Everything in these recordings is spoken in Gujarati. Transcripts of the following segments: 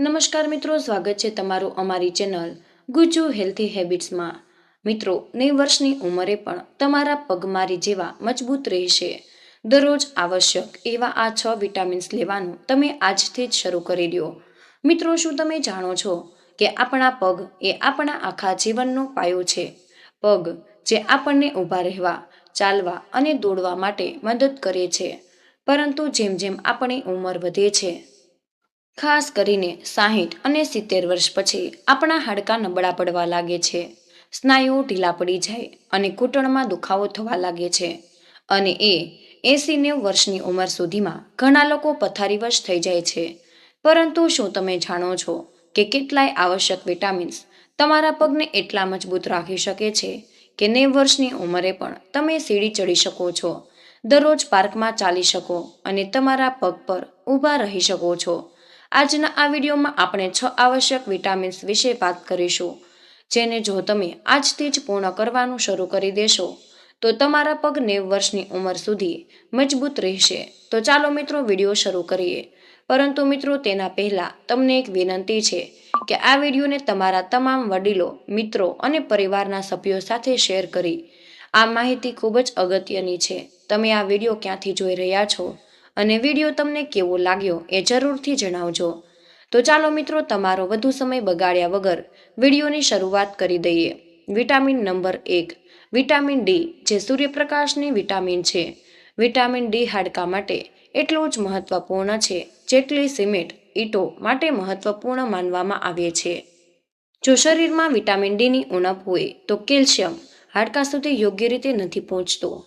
નમસ્કાર મિત્રો, સ્વાગત છે તમારું અમારી ચેનલ ગુજુ હેલ્થી હેબિટ્સમાં. મિત્રો, નેવ વર્ષની ઉંમરે પણ તમારા પગમારી જેવા મજબૂત રહેશે. દરરોજ આવશ્યક એવા આ છ વિટામિન્સ લેવાનું તમે આજથી જ શરૂ કરી દો. મિત્રો, શું તમે જાણો છો કે આપણા પગ એ આપણા આખા જીવનનો પાયો છે? પગ જે આપણને ઊભા રહેવા, ચાલવા અને દોડવા માટે મદદ કરે છે. પરંતુ જેમ જેમ આપણી ઉંમર વધે છે ખાસ કરીને સાહીઠ અને સિત્તેર વર્ષ પછી આપણા હાડકાં નબળા પડવા લાગે છે. સ્નાયુઓ ઢીલા પડી જાય અને ઘૂંટણમાં દુખાવો થવા લાગે છે. અને એ એસી નેવ વર્ષની ઉંમર સુધીમાં ઘણા લોકો પથારીવશ થઈ જાય છે. પરંતુ શું તમે જાણો છો કે કેટલાય આવશ્યક વિટામિન્સ તમારા પગને એટલા મજબૂત રાખી શકે છે કે નેવ વર્ષની ઉંમરે પણ તમે સીડી ચડી શકો છો? દરરોજ પાર્કમાં ચાલી શકો અને તમારા પગ પર ઊભા રહી શકો છો. આજના આ વિડીયોમાં આપણે છ આવશ્યક વિટામિન્સ વિશે વાત કરીશું, જેને જો તમે આજથી જ પૂર્ણ કરવાનું શરૂ કરી દેશો, તો તમારા પગ નેવ વર્ષની ઉંમર સુધી મજબૂત રહેશે. તો ચાલો મિત્રો વીડિયો શરૂ કરીએ. પરંતુ મિત્રો તેના પહેલાં તમને એક વિનંતી છે કે આ વિડીયોને તમારા તમામ વડીલો, મિત્રો અને પરિવારના સભ્યો સાથે શેર કરી. આ માહિતી ખૂબ જ અગત્યની છે. તમે આ વીડિયો ક્યાંથી જોઈ રહ્યા છો? અને વીડિયો તમને કેવો લાગ્યો એ જરૂરથી જણાવજો. તો ચાલો મિત્રો, તમારો વધુ સમય બગાડ્યા વગર વિડીયોની શરૂઆત કરી દઈએ. વિટામિન નંબર એક. વિટામિન ડી, જે સૂર્યપ્રકાશની વિટામિન છે. વિટામિન ડી હાડકા માટે એટલું જ મહત્વપૂર્ણ છે, જેટલી સિમેન્ટ, ઈટો માટે મહત્વપૂર્ણ માનવામાં આવે છે. જો શરીરમાં વિટામિન ડીની ઉણપ હોય, તો કેલ્શિયમ હાડકા સુધી યોગ્ય રીતે નથી પહોંચતો.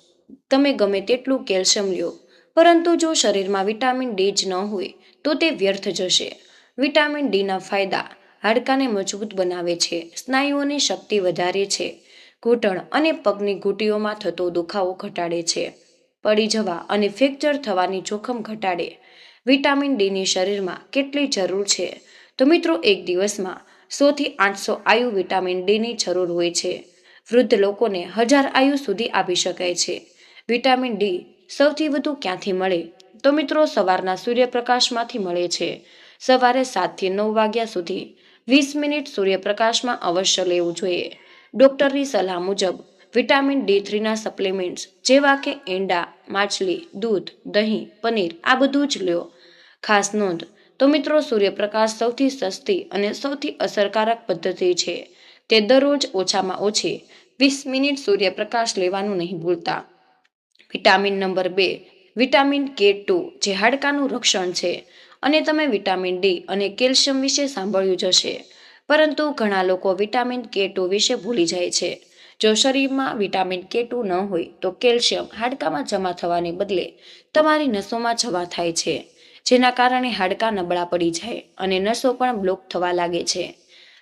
તમે ગમે તેટલું કેલ્શિયમ લ્યો પરંતુ જો શરીરમાં વિટામિન ડી જ ન હોય, તો તે વ્યર્થ જશે. વિટામિન ડીના ફાયદા હાડકાને મજબૂત બનાવે છે, સ્નાયુઓની શક્તિ વધારે છે, ઘૂંટણ અને પગની ઘૂંટીઓમાં થતો દુખાવો ઘટાડે છે, પડી જવા અને ફ્રેક્ચર થવાની જોખમ ઘટાડે. વિટામિન ડીની શરીરમાં કેટલી જરૂર છે? તો મિત્રો, એક દિવસમાં સોથી આઠસો આયુ વિટામિન ડીની જરૂર હોય છે. વૃદ્ધ લોકોને હજાર આયુ સુધી આપી શકાય છે. વિટામિન ડી સૌથી વધુ ક્યાંથી મળે? તો મિત્રો, સવારના સૂર્યપ્રકાશમાંથી મળે છે. સવારે સાતથી નવ વાગ્યા સુધી વીસ મિનિટ સૂર્યપ્રકાશમાં અવશ્ય લેવું જોઈએ. ડૉક્ટરની સલાહ મુજબ, વિટામિન ડી થ્રીના સપ્લિમેન્ટ્સ જેવા કે ઈંડા માછલી, દૂધ, દહીં, પનીર, આ બધું જ લ્યો. ખાસ નોંધ, તો મિત્રો, સૂર્યપ્રકાશ સૌથી સસ્તી અને સૌથી અસરકારક પદ્ધતિ છે. તે દરરોજ ઓછામાં ઓછી વીસ મિનિટ સૂર્યપ્રકાશ લેવાનું નહીં ભૂલતા. વિટામિન નંબર બે, વિટામિન કે ટુ, જે હાડકાનું રક્ષણ છે. અને તમે વિટામિન ડી અને કેલ્શિયમ વિશે સાંભળ્યું જ હશે. પરંતુ ઘણા લોકો વિટામિન કે ટુ વિશે ભૂલી જાય છે. જો શરીરમાં વિટામિન કે ટુ ન હોય, તો કેલ્શિયમ હાડકામાં જમા થવાને બદલે તમારી નસોમાં જમા થાય છે. જેના કારણે હાડકાં નબળા પડી જાય અને નસો પણ બ્લોક થવા લાગે છે.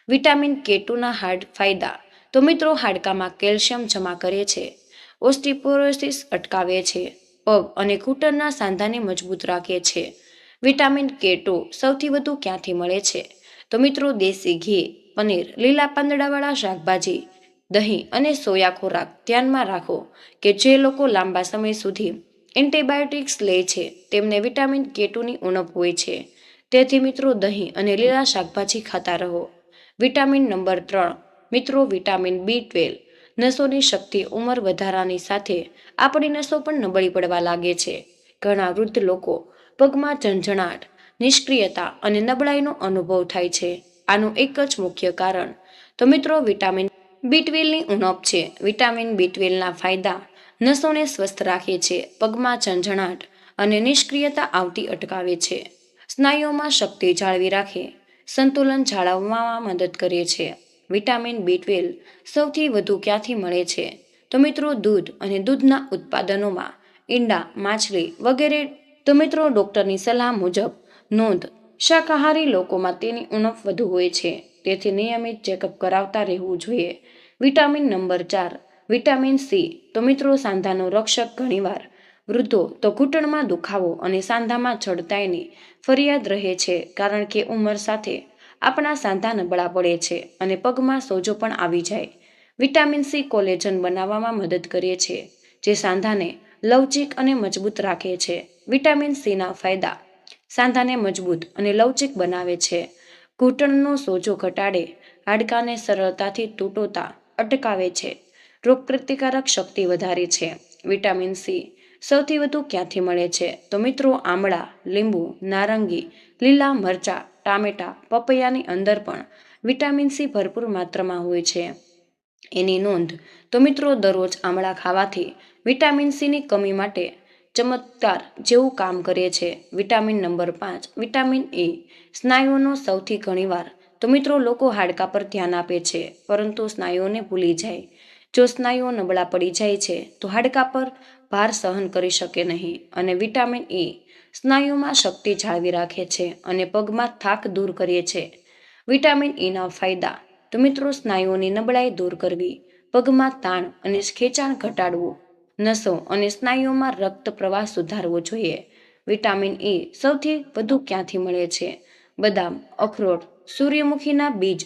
વિટામિન કે ટુના હાર્ડ ફાયદા. તો મિત્રો, હાડકામાં કેલ્શિયમ જમા કરે છે. ઓસ્ટિપોરોસિસ અટકાવે છે. પગ અને ઘૂંટણના સાંધાને મજબૂત રાખે છે. વિટામિન કે સૌથી વધુ ક્યાંથી મળે છે? તો મિત્રો, દેશી ઘી, પનીર, લીલા પાંદડાવાળા શાકભાજી, દહીં અને સોયા ખોરાક ધ્યાનમાં રાખો કે જે લોકો લાંબા સમય સુધી એન્ટીબાયોટિક્સ લે છે. તેમને વિટામિન કે ટુની ઉણપ હોય છે. તેથી મિત્રો, દહીં અને લીલા શાકભાજી ખાતા રહો. વિટામિન નંબર ત્રણ મિત્રો, વિટામિન બી ટ્વેલ્વ નસોની શક્તિ ઉંમર વધારાની સાથે આપણી નસો પણ નબળી પડવા લાગે છે. ઘણા વૃદ્ધ લોકો પગમાં ઝંઝણાટ, નિષ્ક્રિયતા અને નબળાઈનો અનુભવ થાય છે. આનું એક જ મુખ્ય કારણ, તો મિત્રો, વિટામિન બીટવેલની ઉણપ છે. વિટામિન બીટવેલના ફાયદા નસોને સ્વસ્થ રાખે છે, પગમાં ઝંઝણાટ અને નિષ્ક્રિયતા આવતી અટકાવે છે. સ્નાયુઓમાં શક્તિ જાળવી રાખે, સંતુલન જાળવવામાં મદદ કરે છે. વિટામિન બી ટ્વેલ્વ સૌથી વધુ ક્યાંથી મળે છે? તો મિત્રો, દૂધ અને દૂધના ઉત્પાદનોમાં ઈંડા, માછલી વગેરે, તો મિત્રો, ડૉક્ટરની સલાહ મુજબ નોંધ શાકાહારી લોકોમાં તેની ઉણપ વધુ હોય છે. તેથી નિયમિત ચેકઅપ કરાવતા રહેવું જોઈએ. વિટામિન નંબર ચાર, વિટામિન સી. તો મિત્રો, સાંધાનો રક્ષક ઘણીવાર વૃદ્ધો તો ઘૂંટણમાં દુખાવો અને સાંધામાં ચડતાયની ફરિયાદ રહે છે, કારણ કે ઉંમર સાથે આપણા સાંધા નબળા પડે છે અને પગમાં સોજો પણ આવી જાય. વિટામિન સી કોલેજન બનાવવામાં મદદ કરે છે, જે સાંધાને લવચિક અને મજબૂત રાખે છે. વિટામિન સીના ફાયદા. સાંધાને મજબૂત અને લવચિક બનાવે છે. ઘૂંટણનો સોજો ઘટાડે, હાડકાને સરળતાથી તૂટોતા અટકાવે છે. રોગપ્રતિકારક શક્તિ વધારે છે. વિટામિન સી સૌથી વધુ ક્યાંથી મળે છે? તો મિત્રો, આમળા, લીંબુ, નારંગી, લીલા મરચાં ટામેટાં પપૈયાની અંદર પણ વિટામિન સી ભરપૂર માત્રામાં હોય છે. એની નોંધ તો મિત્રો દરરોજ આમળા ખાવાથી વિટામિન સીની કમી માટે ચમત્કાર જેવું કામ કરે છે. વિટામિન નંબર પાંચ, વિટામિન એ સ્નાયુઓનો સૌથી ઘણીવાર તો મિત્રો લોકો હાડકા પર ધ્યાન આપે છે, પરંતુ સ્નાયુઓને ભૂલી જાય. જો સ્નાયુઓ નબળા પડી જાય છે, તો હાડકા પર ભાર સહન કરી શકે નહીં અને વિટામિન એ સ્નાયુમાં શક્તિ જાળવી રાખે છે અને પગમાં થાક દૂર કરીએ છે. વિટામિન ઈના ફાયદા. તો મિત્રો, સ્નાયુઓની નબળાઈ દૂર કરવી, પગમાં તાણ અને ખેંચાણ ઘટાડવું, નસો અને સ્નાયુઓમાં રક્ત પ્રવાહ સુધારવો જોઈએ. વિટામિન એ સૌથી વધુ ક્યાંથી મળે છે? બદામ, અખરોટ, સૂર્યમુખીના બીજ,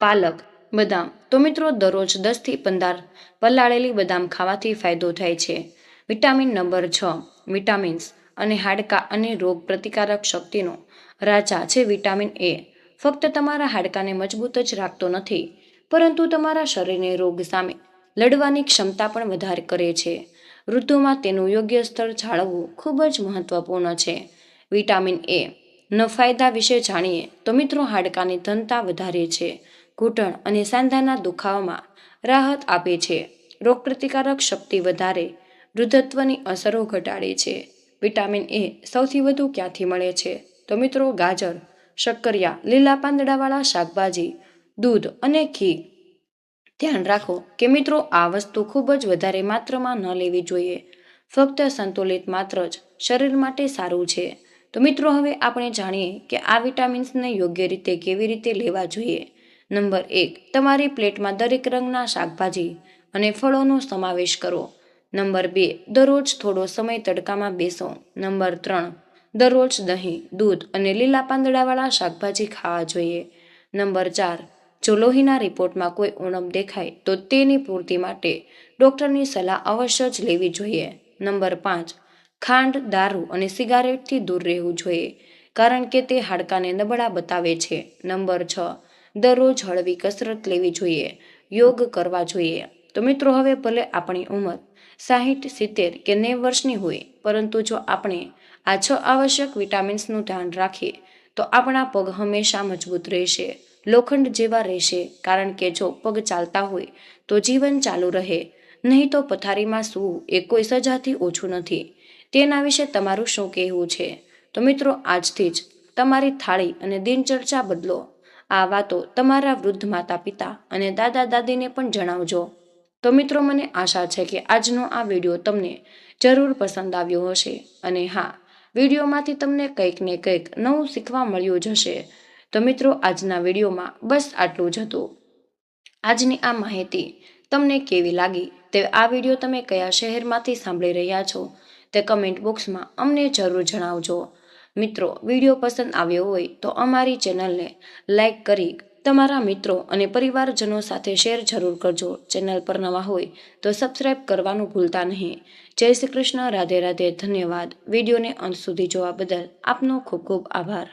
પાલક, બદામ. તો મિત્રો, દરરોજ દસથી પંદર પલાળેલી બદામ ખાવાથી ફાયદો થાય છે. વિટામિન નંબર છ, વિટામિન્સ. અને હાડકા અને રોગ પ્રતિકારક શક્તિનો રાજા છે વિટામિન એ. ફક્ત તમારા હાડકાને મજબૂત જ રાખતો નથી, પરંતુ તમારા શરીરને રોગ સામે લડવાની ક્ષમતા પણ વધારે કરે છે. વૃદ્ધોમાં તેનું યોગ્ય સ્તર જાળવવું ખૂબ જ મહત્વપૂર્ણ છે. વિટામિન એ ન ફાયદા વિશે જાણીએ તો મિત્રો હાડકાની ઘનતા વધારે છે, ઘૂંટણ અને સાંધાના દુખાવામાં રાહત આપે છે. રોગપ્રતિકારક શક્તિ વધારે, વૃદ્ધત્વની અસરો ઘટાડે છે. વિટામિન એ સૌથી વધુ ક્યાંથી મળે છે? તો મિત્રો ગાજર, શક્કરિયા, લીલા પાંદડાવાળા શાકભાજી, દૂધ અને ઘી. ધ્યાન રાખો કે મિત્રો આ વસ્તુ ખૂબ જ વધારે માત્રામાં ન લેવી જોઈએ. ફક્ત સંતુલિત માત્ર જ શરીર માટે સારું છે. તો મિત્રો હવે આપણે જાણીએ કે આ વિટામિન્સને યોગ્ય રીતે કેવી રીતે લેવા જોઈએ. નંબર એક, તમારી પ્લેટમાં દરેક રંગના શાકભાજી અને ફળોનો સમાવેશ કરો. નંબર બે, દરરોજ થોડો સમય તડકામાં બેસો. નંબર ત્રણ, દરરોજ દહીં, દૂધ અને લીલા પાંદડાવાળા શાકભાજી ખાવા જોઈએ. નંબર ચાર, જો લોહીના રિપોર્ટમાં કોઈ ઉણપ દેખાય, તો તેની પૂર્તિ માટે ડૉક્ટરની સલાહ અવશ્ય જ લેવી જોઈએ. નંબર પાંચ, ખાંડ, દારૂ અને સિગારેટથી દૂર રહેવું જોઈએ, કારણ કે તે હાડકાને નબળા બતાવે છે. નંબર છ, દરરોજ હળવી કસરત લેવી જોઈએ. યોગ કરવા જોઈએ. તો મિત્રો, હવે ભલે આપણી ઉંમર સાહીઠ, સિત્તેર કે નેવ વર્ષની હોય, પરંતુ જો આપણે આ છ આવશ્યક વિટામિન્સનું ધ્યાન રાખીએ, તો આપણા પગ હંમેશા મજબૂત રહેશે, લોખંડ જેવા રહેશે, કારણ કે જો પગ ચાલતા હોય, તો જીવન ચાલુ રહે, નહીં તો પથારીમાં સૂવું એ કોઈ સજાથી ઓછું નથી. તેના વિશે તમારું શું કહેવું છે? તો મિત્રો, આજથી જ તમારી થાળી અને દિનચર્ચા બદલો. આ વાતો તમારા વૃદ્ધ માતા પિતા અને દાદા દાદીને પણ જણાવજો. તો મિત્રો, મને આશા છે કે આજનો આ વીડિયો તમને જરૂર પસંદ આવ્યો હશે અને હા, વિડીયોમાંથી તમને કંઈક ને કંઈક નવું શીખવા મળ્યું જ હશે. તો મિત્રો, આજના વિડીયોમાં બસ આટલું જ હતું. આજની આ માહિતી તમને કેવી લાગી તે આ વીડિયો તમે કયા શહેરમાંથી સાંભળી રહ્યા છો તે કમેન્ટ બોક્સમાં અમને જરૂર જણાવજો. મિત્રો, વીડિયો પસંદ આવ્યો હોય તો અમારી ચેનલને લાઈક કરી તમારા મિત્રો અને પરિવારજનો સાથે શેર જરૂર કરજો. ચેનલ પર નવા હોય તો સબસ્ક્રાઈબ કરવાનું ભૂલતા નહીં. જય શ્રી કૃષ્ણ. રાધે રાધે. ધન્યવાદ. વિડીયોને અંત સુધી જોવા બદલ આપનો ખૂબ ખૂબ આભાર.